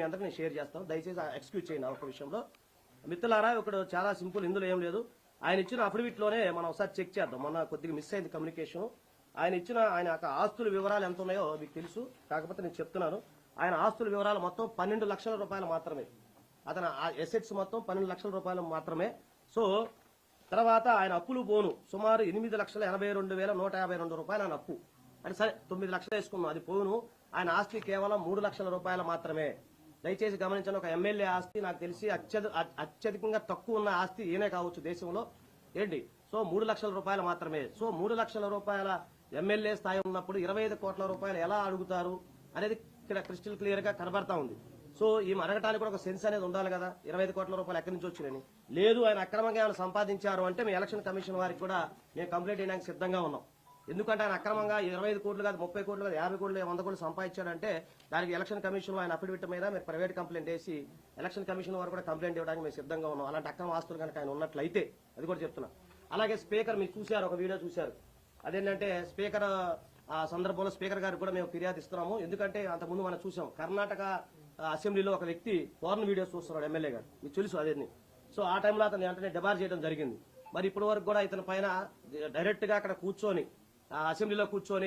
మీ అందరికీ నేను షేర్ చేస్తాను. దయచేసి ఎక్స్క్యూజ్ చేయండి ఒక విషయంలో. మిత్రులారా ఇక్కడ చాలా సింపుల్ ఇందులో ఏం లేదు. ఆయన ఇచ్చిన అఫిడవిట్లోనే మనం ఒకసారి చెక్ చేద్దాం. మొన్న కొద్దిగా మిస్ అయింది కమ్యూనికేషన్ ఆయన ఇచ్చిన ఆయన యొక్క ఆస్తుల వివరాలు ఎంత ఉన్నాయో మీకు తెలుసు. కాకపోతే నేను చెప్తున్నాను. ఆయన ఆస్తుల వివరాలు మొత్తం పన్నెండు లక్షల రూపాయలు మాత్రమే. అతని ఎసెట్స్ మొత్తం పన్నెండు లక్షల రూపాయలు మాత్రమే. సో తర్వాత ఆయన అప్పులు పోను. సుమారు ఎనిమిది లక్షల ఎనభై రెండు వేల నూట యాభై రెండు రూపాయలు ఆయన అప్పు. అంటే సరే తొమ్మిది లక్షలు వేసుకున్నాం అది పోను. ఆయన ఆస్తి కేవలం మూడు లక్షల రూపాయలు మాత్రమే. దయచేసి గమనించండి ఒక ఎమ్మెల్యే ఆస్తి నాకు తెలిసి అత్యధికంగా తక్కువ ఉన్న ఆస్తి ఏనే కావచ్చు దేశంలో. ఏంటి? సో మూడు లక్షల రూపాయలు మాత్రమే. సో మూడు లక్షల రూపాయల ఎమ్మెల్యే స్థాయి ఉన్నప్పుడు ఇరవై ఐదు కోట్ల రూపాయలు ఎలా అడుగుతారు అనేది ఇక్కడ క్రిస్టల్ క్లియర్గా కనబడతా ఉంది. సో ఈ అడగటానికి కూడా ఒక సెన్స్ అనేది ఉండాలి కదా. ఇరవై ఐదు కోట్ల రూపాయలు ఎక్కడి నుంచి వచ్చినాయని. లేదు ఆయన అక్రమంగా ఏమైనా సంపాదించారు అంటే మేము ఎలక్షన్ కమిషన్ వారికి కూడా మేము కంప్లైంట్ చేయడానికి సిద్ధంగా ఉన్నాం. ఎందుకంటే ఆయన అక్రమంగా ఇరవై ఐదు కోట్లు కాదు ముప్పై కోట్లు కాదు యాభై కోట్లు వంద కోట్లు సంపాదించాడంటే దానికి ఎలక్షన్ కమిషన్ ఆయన అఫిడవిట్ మీద మీరు ప్రైవేట్ కంప్లైంట్ వేసి ఎలక్షన్ కమిషన్ వారు కూడా కంప్లైంట్ ఇవ్వడానికి మేము సిద్ధంగా ఉన్నాం. అలాంటి అక్రమ ఆస్తులు కనుక ఆయన ఉన్నట్లయితే అది కూడా చెప్తున్నా. అలాగే స్పీకర్ మీరు చూశారు ఒక వీడియో చూశారు. అదేంటంటే స్పీకర్ ఆ సందర్భంలో స్పీకర్ గారికి కూడా మేము ఫిర్యాదు ఇస్తున్నాము. ఎందుకంటే అంతకుముందు మనం చూసాం కర్ణాటక అసెంబ్లీలో ఒక వ్యక్తి ఫోరెన్ వీడియోస్ చూస్తున్నాడు ఎమ్మెల్యే గారు. మీకు తెలుసు అదేని సో ఆ టైంలో అతను వెంటనే డిబార్ చేయడం జరిగింది. మరి ఇప్పటి వరకు కూడా ఇతని పైన డైరెక్ట్గా అక్కడ కూర్చొని అసెంబ్లీలో కూర్చొని